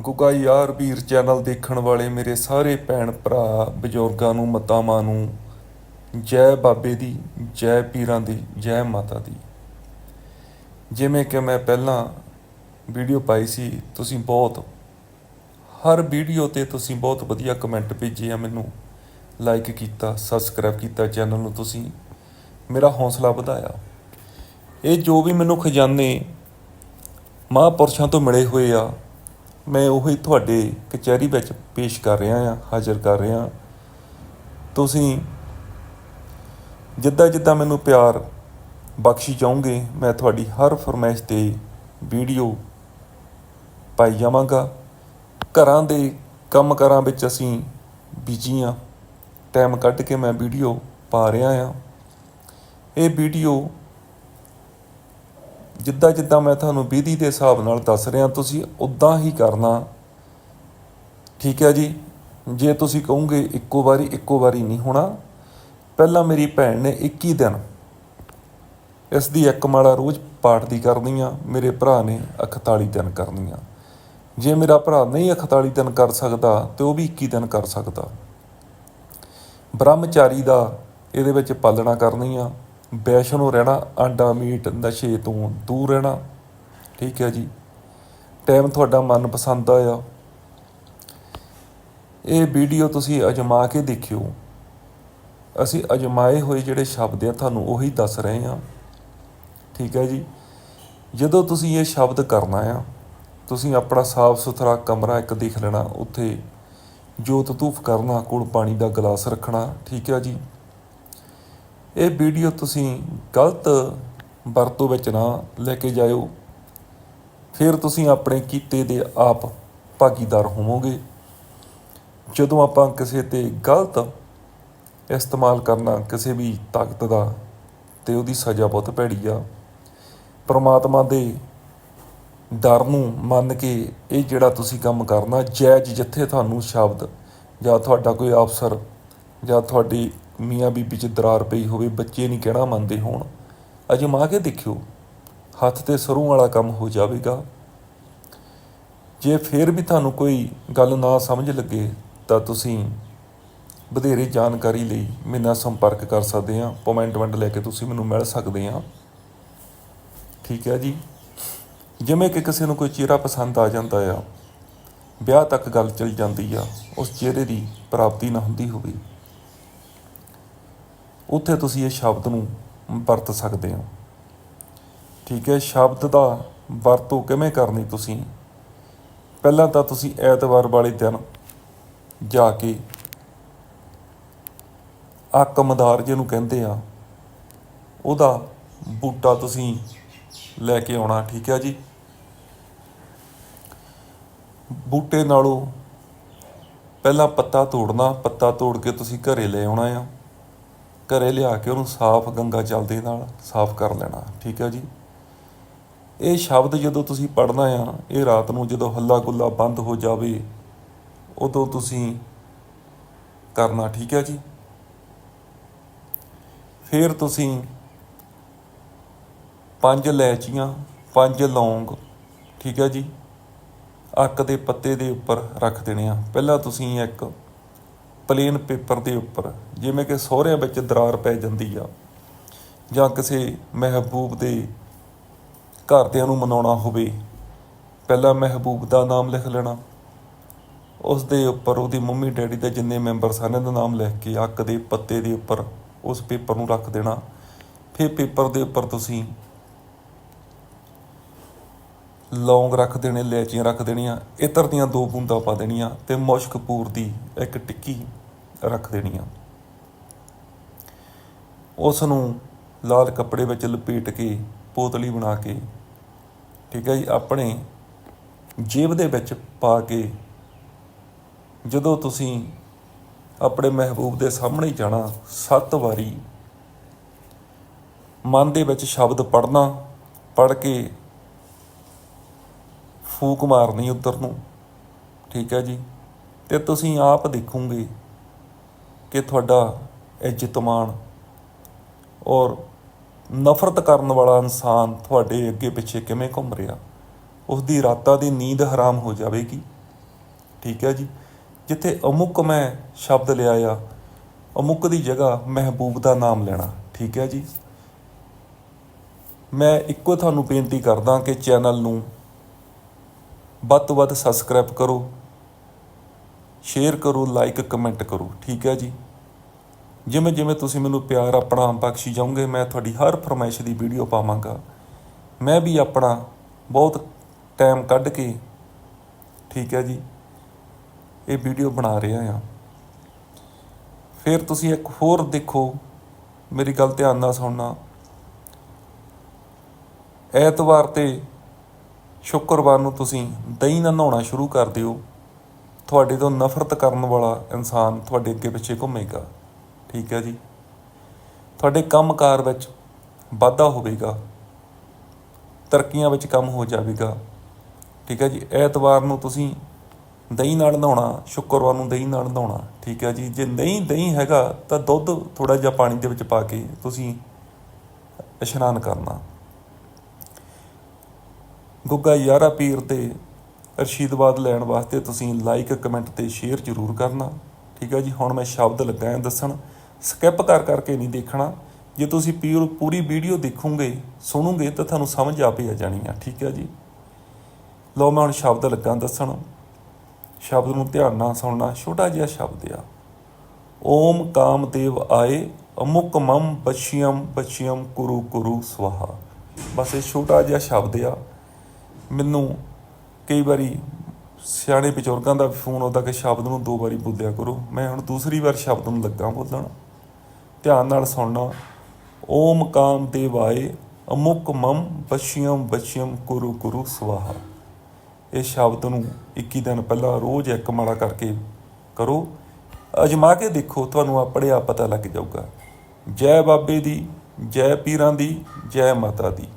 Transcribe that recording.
ਗੁਗਾ ਯਾਰ ਵੀਰ ਚੈਨਲ ਦੇਖਣ ਵਾਲੇ ਮੇਰੇ ਸਾਰੇ ਭੈਣ ਭਰਾ, ਬਜ਼ੁਰਗਾਂ ਨੂੰ, ਮਤਾਵਾਂ ਨੂੰ, ਜੈ ਬਾਬੇ ਦੀ, ਜੈ ਪੀਰਾਂ ਦੀ, ਜੈ ਮਾਤਾ ਦੀ। ਜਿਵੇਂ ਕਿ ਮੈਂ ਪਹਿਲਾਂ ਵੀਡੀਓ ਪਾਈ ਸੀ, ਤੁਸੀਂ ਬਹੁਤ, ਹਰ ਵੀਡੀਓ ਤੇ ਤੁਸੀਂ ਬਹੁਤ ਵਧੀਆ ਕਮੈਂਟ ਭੇਜੇ ਆ ਮੈਨੂੰ, ਲਾਈਕ ਕੀਤਾ, ਸਬਸਕ੍ਰਾਈਬ ਕੀਤਾ ਚੈਨਲ ਨੂੰ ਤੁਸੀਂ, ਮੇਰਾ ਹੌਸਲਾ ਵਧਾਇਆ। ਇਹ ਜੋ ਵੀ ਮੈਨੂੰ ਖਜ਼ਾਨੇ ਮਹਾਂਪੁਰਸ਼ਾਂ ਤੋਂ ਮਿਲੇ ਹੋਏ ਆ ਮੈਂ ਉਹੀ ਤੁਹਾਡੇ ਕਚਹਿਰੀ ਵਿੱਚ ਪੇਸ਼ ਕਰ ਰਿਹਾ ਹਾਂ, ਹਾਜ਼ਰ ਕਰ ਰਿਹਾ ਤੁਸੀਂ ਜਿੱਦਾਂ ਜਿੱਦਾਂ ਮੈਨੂੰ ਪਿਆਰ ਬਖਸ਼ੀ ਜਾਓਗੇ, ਮੈਂ ਤੁਹਾਡੀ ਹਰ ਫਰਮਾਇਸ਼ ਤੇ ਵੀਡੀਓ ਪਾਈ ਜਾਵਾਂਗਾ। ਘਰਾਂ ਦੇ ਕੰਮ ਕਾਰਾਂ ਵਿੱਚ ਅਸੀਂ ਬਿਜ਼ੀ ਆ ਟਾਈਮ ਕੱਢ ਕੇ ਮੈਂ ਵੀਡੀਓ ਪਾ ਰਿਹਾ ਆ ਇਹ ਵੀਡੀਓ ਜਿੱਦਾਂ ਜਿੱਦਾਂ ਮੈਂ ਤੁਹਾਨੂੰ ਵਿਧੀ ਦੇ ਹਿਸਾਬ ਨਾਲ ਦੱਸ ਰਿਹਾ, ਤੁਸੀਂ ਉਦਾਂ ਹੀ ਕਰਨਾ। ਠੀਕ ਹੈ ਜੀ? ਜੇ ਤੁਸੀਂ ਕਹੋਗੇ ਇੱਕੋ ਵਾਰੀ ਇੱਕੋ ਵਾਰੀ ਨਹੀਂ ਹੋਣਾ। ਪਹਿਲਾਂ ਮੇਰੀ ਭੈਣ ਨੇ 21 ਦਿਨ ਇਸ ਦੀ ਇੱਕ ਮਾਲਾ ਰੋਜ਼ ਪਾਠ ਦੀ ਕਰਨੀ ਆ ਮੇਰੇ ਭਰਾ ਨੇ 41 ਦਿਨ ਕਰਨੀ ਆ ਜੇ ਮੇਰਾ ਭਰਾ ਨਹੀਂ 41 ਦਿਨ ਕਰ ਸਕਦਾ, ਤੇ ਉਹ ਵੀ 21 ਦਿਨ ਕਰ ਸਕਦਾ। ਬ੍ਰਹਮਚਾਰੀ ਦਾ ਇਹਦੇ ਵਿੱਚ ਪਾਲਣਾ ਕਰਨੀ ਆ ਵੈਸ਼ਨੋ ਰਹਿਣਾ, ਆਂਡਾ ਮੀਟ ਨਸ਼ੇ ਤੋਂ ਦੂਰ ਰਹਿਣਾ। ਠੀਕ ਹੈ ਜੀ। ਟਾਈਮ ਤੁਹਾਡਾ ਮਨਪਸੰਦ ਦਾ ਆ ਇਹ ਵੀਡੀਓ ਤੁਸੀਂ ਅਜਮਾ ਕੇ ਦੇਖਿਓ। ਅਸੀਂ ਅਜਮਾਏ ਹੋਏ ਜਿਹੜੇ ਸ਼ਬਦ ਆ, ਤੁਹਾਨੂੰ ਉਹੀ ਦੱਸ ਰਹੇ ਹਾਂ। ਠੀਕ ਹੈ ਜੀ। ਜਦੋਂ ਤੁਸੀਂ ਇਹ ਸ਼ਬਦ ਕਰਨਾ ਆ, ਤੁਸੀਂ ਆਪਣਾ ਸਾਫ਼ ਸੁਥਰਾ ਕਮਰਾ ਇੱਕ ਦੇਖ ਲੈਣਾ, ਉੱਥੇ ਜੋਤ ਧੂਫ ਕਰਨਾ ਕੋਲ ਪਾਣੀ ਦਾ ਗਲਾਸ ਰੱਖਣਾ। ਠੀਕ ਹੈ ਜੀ। ਇਹ ਵੀਡੀਓ ਤੁਸੀਂ ਗਲਤ ਵਰਤੋਂ ਵਿੱਚ ਨਾ ਲੈ ਕੇ ਜਾਇਓ। ਫਿਰ ਤੁਸੀਂ ਆਪਣੇ ਕੀਤੇ ਦੇ ਆਪ ਭਾਗੀਦਾਰ ਹੋਵੋਗੇ। ਜਦੋਂ ਆਪਾਂ ਕਿਸੇ ਤੇ ਗਲਤ ਇਸਤੇਮਾਲ ਕਰਨਾ ਕਿਸੇ ਵੀ ਤਾਕਤ ਦਾ, ਤੇ ਉਹਦੀ ਸਜ਼ਾ ਬਹੁਤ ਭੈੜੀ ਆ। ਪਰਮਾਤਮਾ ਦੇ ਡਰ ਨੂੰ ਮੰਨ ਕੇ ਇਹ ਜਿਹੜਾ ਤੁਸੀਂ ਕੰਮ ਕਰਨਾ, ਜਾਇਜ਼ ਜਿੱਥੇ ਤੁਹਾਨੂੰ ਸ਼ਬਦ ਜਾਂ ਤੁਹਾਡਾ ਕੋਈ ਅਫਸਰ ਜਾਂ ਤੁਹਾਡੀ ਮੀਆਂ ਬੀਬੀ ਚ ਦਰਾਰ ਪਈ ਹੋਵੇ, ਬੱਚੇ ਨਹੀਂ ਕਹਿਣਾ ਮੰਨਦੇ ਹੋਣ। ਅਜਮਾ ਕੇ ਦੇਖਿਓ, ਹੱਥ ਤੇ ਸਰੋਂ ਵਾਲਾ ਕੰਮ ਹੋ ਜਾਵੇਗਾ। ਜੇ ਫਿਰ ਵੀ ਤੁਹਾਨੂੰ ਕੋਈ ਗੱਲ ਨਾ ਸਮਝ ਲੱਗੇ, ਤਾਂ ਤੁਸੀਂ ਵਧੇਰੇ ਜਾਣਕਾਰੀ ਲਈ ਮੇਰੇ ਨਾਲ ਸੰਪਰਕ ਕਰ ਸਕਦੇ ਆ ਅਪਾਇੰਟਮੈਂਟ ਲੈ ਕੇ ਤੁਸੀਂ ਮੈਨੂੰ ਮਿਲ ਸਕਦੇ ਆ ਠੀਕ ਹੈ ਜੀ। ਜਿਵੇਂ ਕਿ ਕਿਸੇ ਨੂੰ ਕੋਈ ਚਿਹਰਾ ਪਸੰਦ ਆ ਜਾਂਦਾ ਆ, ਵਿਆਹ ਤੱਕ ਗੱਲ ਚੱਲ ਜਾਂਦੀ ਆ, ਉਸ ਚਿਹਰੇ ਦੀ ਪ੍ਰਾਪਤੀ ਨਾ ਹੁੰਦੀ ਹੋਵੇ। ਉੱਥੇ ਤੁਸੀਂ ਇਹ ਸ਼ਬਦ ਨੂੰ ਵਰਤ ਸਕਦੇ ਹੋ। ਠੀਕ ਹੈ, ਸ਼ਬਦ ਦਾ ਵਰਤੋਂ ਕਿਵੇਂ ਕਰਨੀ ਤੁਸੀਂ? ਪਹਿਲਾਂ ਤਾਂ ਤੁਸੀਂ ਐਤਵਾਰ ਵਾਲੇ ਦਿਨ ਜਾ ਕੇ ਆਕਮਦਾਰ ਜਿਹਨੂੰ ਕਹਿੰਦੇ ਆ, ਉਹਦਾ ਬੂਟਾ ਤੁਸੀਂ ਲੈ ਕੇ ਆਉਣਾ, ਠੀਕ ਹੈ ਜੀ। ਬੂਟੇ ਨਾਲੋਂ ਪਹਿਲਾਂ ਪੱਤਾ ਤੋੜਨਾ, ਪੱਤਾ ਤੋੜ ਕੇ ਤੁਸੀਂ ਘਰੇ ਲੈ ਆਉਣਾ ਆ। ਘਰੇ ਲਿਆ ਕੇ ਉਹਨੂੰ ਸਾਫ਼ ਗੰਗਾ ਜਲ ਦੇ ਨਾਲ ਸਾਫ਼ ਕਰ ਲੈਣਾ, ਠੀਕ ਹੈ ਜੀ? ਇਹ ਸ਼ਬਦ ਜਦੋਂ ਤੁਸੀਂ ਪੜ੍ਹਨਾ ਆ, ਇਹ ਰਾਤ ਨੂੰ ਜਦੋਂ ਹੱਲਾ ਗੁੱਲਾ ਬੰਦ ਹੋ ਜਾਵੇ, ਉਦੋਂ ਤੁਸੀਂ ਕਰਨਾ, ਠੀਕ ਹੈ ਜੀ? ਫਿਰ ਤੁਸੀਂ ਪੰਜ ਲੈਚੀਆਂ, ਪੰਜ ਲੌਂਗ, ਠੀਕ ਹੈ ਜੀ? ਅੱਕ ਦੇ ਪੱਤੇ ਦੇ ਉੱਪਰ ਰੱਖ ਦੇਣੇ ਆ। ਪਹਿਲਾਂ ਤੁਸੀਂ ਇੱਕ ਪਲੇਨ ਪੇਪਰ ਦੇ ਉੱਪਰ, ਜਿਵੇਂ ਕਿ ਸਹੁਰਿਆਂ ਵਿੱਚ ਦਰਾਰ ਪੈ ਜਾਂਦੀ ਆ, ਜਾਂ ਕਿਸੇ ਮਹਿਬੂਬ ਦੇ ਘਰਦਿਆਂ ਨੂੰ ਮਨਾਉਣਾ ਹੋਵੇ, ਪਹਿਲਾਂ ਮਹਿਬੂਬ ਦਾ ਨਾਮ ਲਿਖ ਲੈਣਾ, ਉਸ ਦੇ ਉੱਪਰ ਉਹਦੀ ਮੰਮੀ ਡੈਡੀ ਦੇ ਜਿੰਨੇ ਮੈਂਬਰ ਸਨ, ਇਹਨਾਂ ਦਾ ਨਾਮ ਲਿਖ ਕੇ ਅੱਕ ਦੇ ਪੱਤੇ ਦੇ ਉੱਪਰ ਉਸ ਪੇਪਰ ਨੂੰ ਰੱਖ ਦੇਣਾ। ਫਿਰ ਪੇਪਰ ਦੇ ਉੱਪਰ ਤੁਸੀਂ ਲੌਂਗ ਰੱਖ ਦੇਣੇ, ਲੈਚੀਆਂ ਰੱਖ ਦੇਣੀਆਂ, ਇਤਰ ਦੀਆਂ ਦੋ ਬੂੰਦਾਂ ਪਾ ਦੇਣੀਆਂ ਤੇ ਮੁਸ਼ਕਪੂਰ ਦੀ ਇੱਕ ਟਿੱਕੀ ਰੱਖ ਦੇਣੀਆਂ ਉਸ ਨੂੰ ਲਾਲ ਕੱਪੜੇ ਵਿੱਚ ਲਪੇਟ ਕੇ, ਪੋਤਲੀ ਬਣਾ ਕੇ, ਠੀਕ ਹੈ ਜੀ, ਆਪਣੇ ਜੇਬ ਦੇ ਵਿੱਚ ਪਾ ਕੇ, ਜਦੋਂ ਤੁਸੀਂ ਆਪਣੇ ਮਹਿਬੂਬ ਦੇ ਸਾਹਮਣੇ ਜਾਣਾ, ਸੱਤ ਵਾਰੀ ਮਨ ਦੇ ਵਿੱਚ ਸ਼ਬਦ ਪੜਨਾ ਪੜ ਕੇ ਫੂਕ ਮਾਰਨੀ ਉੱਧਰ ਨੂੰ, ਠੀਕ ਹੈ ਜੀ, ਤੇ ਤੁਸੀਂ ਆਪ ਦੇਖੋਗੇ ਕਿ ਤੁਹਾਡਾ ਇੱਜ਼ਤਮਾਨ ਔਰ ਨਫ਼ਰਤ ਕਰਨ ਵਾਲਾ ਇਨਸਾਨ ਤੁਹਾਡੇ ਅੱਗੇ ਪਿੱਛੇ ਕਿਵੇਂ ਘੁੰਮ ਰਿਹਾ ਉਸ ਦੀ ਰਾਤਾਂ ਦੀ ਨੀਂਦ ਹਰਾਮ ਹੋ ਜਾਵੇਗੀ। ਠੀਕ ਹੈ ਜੀ? ਜਿੱਥੇ ਅਮੁਕ ਮੈਂ ਸ਼ਬਦ ਲਿਆ ਆ, ਅਮੁੱਕ ਦੀ ਜਗ੍ਹਾ ਮਹਿਬੂਬ ਦਾ ਨਾਮ ਲੈਣਾ। ਠੀਕ ਹੈ ਜੀ? ਮੈਂ ਇੱਕੋ ਤੁਹਾਨੂੰ ਬੇਨਤੀ ਕਰਦਾ ਕਿ ਚੈਨਲ ਨੂੰ ਵੱਧ ਤੋਂ ਵੱਧ ਸਬਸਕ੍ਰਾਈਬ ਕਰੋ। ਸ਼ੇਅਰ ਕਰੋ ਲਾਈਕ ਕਮੈਂਟ ਕਰੋ, ਠੀਕ ਹੈ ਜੀ? ਜਿਵੇਂ ਜਿਵੇਂ ਤੁਸੀਂ ਮੈਨੂੰ ਪਿਆਰ, ਆਪਣਾ ਬਖਸ਼ੀ ਜਾਓਗੇ, ਮੈਂ ਤੁਹਾਡੀ ਹਰ ਫਰਮਾਇਸ਼ ਦੀ ਵੀਡੀਓ ਪਾਵਾਂਗਾ। ਮੈਂ ਵੀ ਆਪਣਾ ਬਹੁਤ ਟਾਈਮ ਕੱਢ ਕੇ, ਠੀਕ ਹੈ ਜੀ, ਇਹ ਵੀਡੀਓ ਬਣਾ ਰਿਹਾ ਹਾਂ। ਫਿਰ ਤੁਸੀਂ ਇੱਕ ਹੋਰ ਦੇਖੋ, ਮੇਰੀ ਗੱਲ ਧਿਆਨ ਨਾਲ ਸੁਣਨਾ। ਐਤਵਾਰ ਤੇ ਸ਼ੁੱਕਰਵਾਰ ਨੂੰ ਤੁਸੀਂ ਦਹੀਂ ਨਾਲ ਨਹਾਉਣਾ ਸ਼ੁਰੂ ਕਰ ਦਿਓ। ਤੁਹਾਡੇ ਤੋਂ ਨਫ਼ਰਤ ਕਰਨ ਵਾਲਾ ਇਨਸਾਨ ਤੁਹਾਡੇ ਅੱਗੇ ਪਿੱਛੇ ਘੁੰਮੇਗਾ। ਠੀਕ ਹੈ ਜੀ? ਤੁਹਾਡੇ ਕੰਮਕਾਰ ਵਿੱਚ ਵਾਧਾ ਹੋਵੇਗਾ। ਤਰੱਕੀਆਂ ਵਿੱਚ ਕੰਮ ਹੋ ਜਾਵੇਗਾ। ਠੀਕ ਹੈ ਜੀ? ਐਤਵਾਰ ਨੂੰ ਤੁਸੀਂ ਦਹੀਂ ਨਾਲ ਨਹਾਉਣਾ, ਸ਼ੁੱਕਰਵਾਰ ਨੂੰ ਦਹੀਂ ਨਾਲ ਨਹਾਉਣਾ। ਠੀਕ ਹੈ ਜੀ? ਜੇ ਨਹੀਂ ਦਹੀਂ ਹੈਗਾ, ਤਾਂ ਦੁੱਧ ਥੋੜਾ ਜਿਹਾ ਪਾਣੀ ਦੇ ਵਿੱਚ ਪਾ ਕੇ ਤੁਸੀਂ ਇਸ਼ਨਾਨ ਕਰਨਾ। ਗੁੱਗਾ ਯਾਰਾ ਪੀਰ ਦੇ ਅਰਸ਼ੀਦਵਾਦ ਲੈਣ ਵਾਸਤੇ ਤੁਸੀਂ ਲਾਈਕ ਕਮੈਂਟ ਤੇ ਸ਼ੇਅਰ ਜ਼ਰੂਰ ਕਰਨਾ। ਠੀਕ ਹੈ ਜੀ? ਹੁਣ ਮੈਂ ਸ਼ਬਦ ਲੱਗਾ ਹਾਂ ਦੱਸਣ। ਸਕਿਪ ਕਰ ਕਰਕੇ ਨਹੀਂ ਦੇਖਣਾ। ਜੇ ਤੁਸੀਂ ਪੂਰ- ਪੂਰੀ ਵੀਡੀਓ ਦੇਖੋਗੇ, ਸੁਣੋਗੇ, ਤਾਂ ਤੁਹਾਨੂੰ ਸਮਝ ਆਪੇ ਆ ਜਾਣੀ ਆ। ਠੀਕ ਹੈ ਜੀ? ਲਓ ਮੈਂ ਹੁਣ ਸ਼ਬਦ ਲੱਗਾ ਦੱਸਣ। ਸ਼ਬਦ ਨੂੰ ਧਿਆਨ ਨਾਲ ਸੁਣਨਾ। ਛੋਟਾ ਜਿਹਾ ਸ਼ਬਦ ਆ। ਓਮ ਕਾਮਦੇਵ ਆਏ, ਅਮੁਕ ਮਮ ਬਚਿਯਮ ਬਚਿਯਮ ਕੁਰੂ ਕੁਰੂ ਸਵਾਹਾ। ਬਸ ਇਹ ਛੋਟਾ ਜਿਹਾ ਸ਼ਬਦ ਆ। ਮੈਨੂੰ ਕਈ ਵਾਰੀ ਸਿਆਣੇ ਬਜ਼ੁਰਗਾਂ ਦਾ ਫੋਨ ਆਉਂਦਾ ਕਿ ਸ਼ਬਦ ਨੂੰ ਦੋ ਵਾਰੀ ਬੋਲਿਆ ਕਰੋ। ਮੈਂ ਹੁਣ ਦੂਸਰੀ ਵਾਰ ਸ਼ਬਦ ਨੂੰ ਲੱਗਾ ਬੋਲਣ। ਧਿਆਨ ਨਾਲ ਸੁਣਨਾ। ਓਮ ਕਾਮ ਦੇਵਾਏ, ਅਮੁਕ ਮਮ ਬਚਿਯਮ ਬਚਿਯਮ ਕੁਰੂ ਕੁਰੂ ਸਵਾਹਾ। ਇਹ ਸ਼ਬਦ ਨੂੰ 21 ਦਿਨ ਪਹਿਲਾਂ ਰੋਜ਼ ਇੱਕ ਮਾੜਾ ਕਰਕੇ ਕਰੋ। ਅਜਮਾ ਕੇ ਦੇਖੋ, ਤੁਹਾਨੂੰ ਆਪਣੇ ਆਪ ਪਤਾ ਲੱਗ ਜਾਊਗਾ। ਜੈ ਬਾਬੇ ਦੀ, ਜੈ ਪੀਰਾਂ ਦੀ, ਜੈ ਮਾਤਾ ਦੀ।